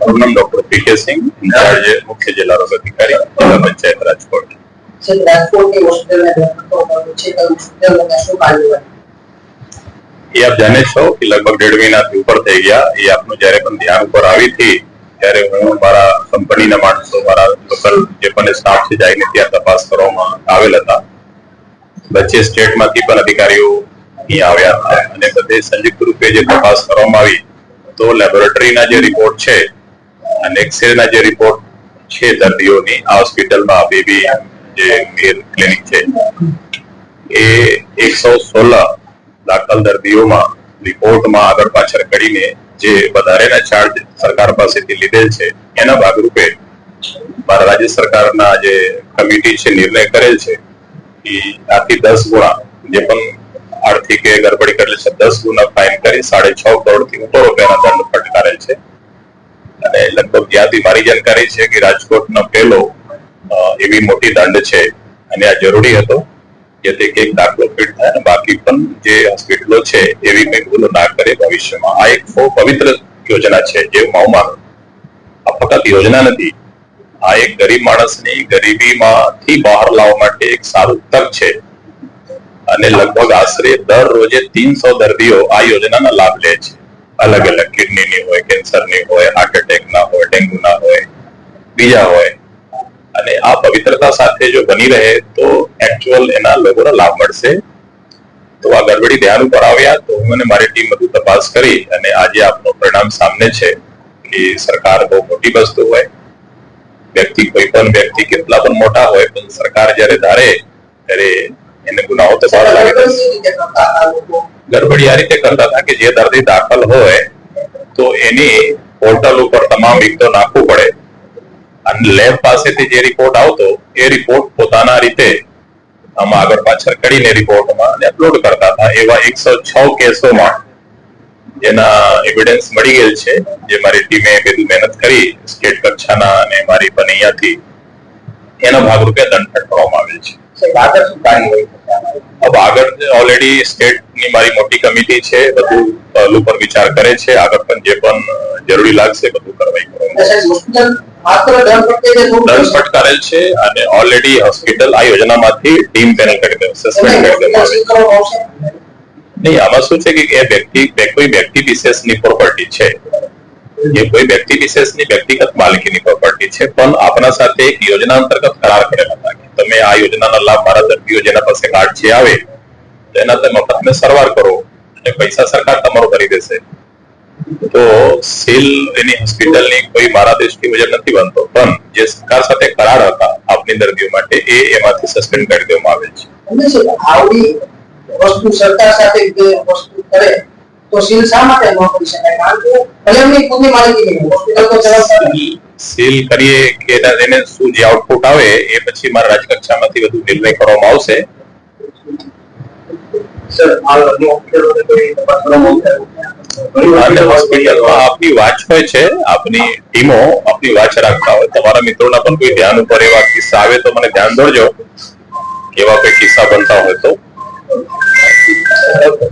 મારું નામ ડોક્ટર પી સિંહ ઇન્ચાર્જ મુખ્ય જિલ્લા આરોગ્ય અધિકારી જિલ્લા પંચાયત રાજકોટ એ આપ જાણે છો કે લગભગ દેઢ મહિનાથી ઉપર થઈ ગયા. એ આપનું જ્યારે પણ ધ્યાન ઉપર આવી હતી ત્યારે હું મારા કંપનીના માણસો મારા લોકલ જે પણ સ્ટાફ છે જઈને ત્યાં તપાસ કરવામાં આવેલ હતા. વચ્ચે સ્ટેટમાંથી પણ અધિકારીઓ અહીં આવ્યા હતા. અને બધે સંયુક્ત રૂપે જે તપાસ કરવામાં આવી તો લેબોરેટરીના જે રિપોર્ટ છે અને એક્સરેના જે રિપોર્ટ છે દર્દીઓની, આ હોસ્પિટલમાં બેબી જે મેર ક્લિનિક છે, એ એકસો સોળ દાખલ દર્દીઓમાં રિપોર્ટમાં આગળ પાછળ કરીને જે વધારેના ચાર્જ સરકાર પાસેથી લીધેલ છે, એના ભાગરૂપે મારા રાજ્ય સરકારના જે કમિટી છે, નિર્ણય કરેલ છે કે આથી દસ ગુણા, જે પણ આર્થિક ગરબડી કરેલ છે, દસ ગુણા ફાઇન કરી સાડે છ કરોડથી ઉપર રૂપિયાના દંડ ફટકારેલ છે. અને લગભગ જ્યાંથી મારી જાણકારી છે કે રાજકોટનો પહેલો એવી મોટી દંડ છે. અને આ જરૂરી હતો જેથી કે એક દાખલો ફિટ થાય અને બાકી પણ જે હોસ્પિટલો છે, એવી કંઈ ભૂલો ના કરે ભવિષ્યમાં. આ એક બહુ પવિત્ર યોજના છે, જે હું માનું. આ ફક્ત યોજના નથી, આ એક ગરીબ માણસની ગરીબીમાંથી બહાર લાવવા માટે એક સારું તક છે. અને લગભગ આશરે દર રોજે તીનસો દર્દીઓ આ યોજનાનો લાભ લે છે. અલગ અલગ કિડનીની હોય, કેન્સરની હોય હાર્ટ એટેકના હોય ડેન્ગ્યુના હોય બીજા હોય. અને આ પવિત્રતા સાથે જો બની રહે તો એકચ્યુઅલ એના લોકોને લાભ મળશે. તો આ ગડબડી ધ્યાન ઉપર આવ્યા તો હું અને મારી ટીમ બધું તપાસ કરી અને આજે આપનું પરિણામ સામને છે કે સરકાર બહુ મોટી વસ્તુ હોય. વ્યક્તિ કોઈ પણ વ્યક્તિ કેટલા પણ મોટા હોય પણ સરકાર જ્યારે ધારે ત્યારે એને ગુનાઓ બહાર લાગે. ગડબડી આ રીતે કરતા હતા કે જે દર્દી દાખલ હોય તો એની પોર્ટલ ઉપર તમામ વિગતો નાખવું પડે. અને લેબ પાસેથી જે રિપોર્ટ આવતો એ રિપોર્ટ પોતાના રીતે આમાં આગળ પાછળ કરીને રિપોર્ટમાં અને અપલોડ કરતા હતા. એવા એકસો છ કેસોમાં જેના એવિડન્સ મળી ગયેલ છે જે મારી ટીમે બધું મહેનત કરી સ્ટેટ કક્ષાના અને મારી પણ અહીંયાથી એના ભાગરૂપે દંડ ફટકારવામાં આવેલ છે. હવે આગળ ઓલરેડી સ્ટેટની મારી મોટી કમિટી છે બધું પહેલું પર વિચાર કરે છે આગળ પણ જે પણ જરૂરી લાગશે બધું હોસ્પિટલ માત્ર દંડ ફટકારેલ છે અને ઓલરેડી હોસ્પિટલ આ યોજનામાંથી ટીમ પેનલ કરી દેવું સસ્પેન્ડ કરી આવશે? નહીં આમાં શું છે કે એ વ્યક્તિ કોઈ વ્યક્તિ વિશેષની પ્રોપર્ટી છે. એ કોઈ વ્યક્તિ વિશેષની વ્યક્તિગત માલિકીની પ્રોપર્ટી છે પણ આપણા સાથે એક યોજના અંતર્ગત કરાર કરેલા હતા કે તમે આ યોજનાનો લાભ મારા દર્દીઓ જેના પાસે કાર્ડ છે આવે તેના તમે સારવાર કરો અને પૈસા સરકાર તમારો કરી દેશે. તો સીલ એની હોસ્પિટલની કોઈ મારા દ્રષ્ટિ મુજબ નથી બનતો પણ જે સરકાર સાથે કરાર હતા આપની દર્દીઓ માટે એ એમાંથી સસ્પેન્ડ કરી દેવામાં આવેલ છે એમને છે કે આવડી વસ્તુ સરકાર સાથે જે વસ્તુ કરે તો સીલ શા માટે ન કરી શકાય કારણ કે ભલે એમની ખુદની માલિકીની હોય, હોસ્પિટલ તો ચલાવતા નથી. સીલ કરીએ કે એના- એને શું જે આઉટપુટ આવે એ પછી મારા રાજકક્ષામાંથી બધું નિર્ણય કરવામાં આવશે સર આ અન્ય હોસ્પિટલોને કોઈ તપાસ કરવામાં આવશે? અને હોસ્પિટલમાં આપની વાચ હોય છે, આપની ટીમો આપની વાચ રાખતા હોય. તમારા મિત્રોના પણ કોઈ ધ્યાન ઉપર એવા કિસ્સા આવે તો મને ધ્યાન દોરજો. એવા કોઈ કિસ્સા બનતા હોય તો.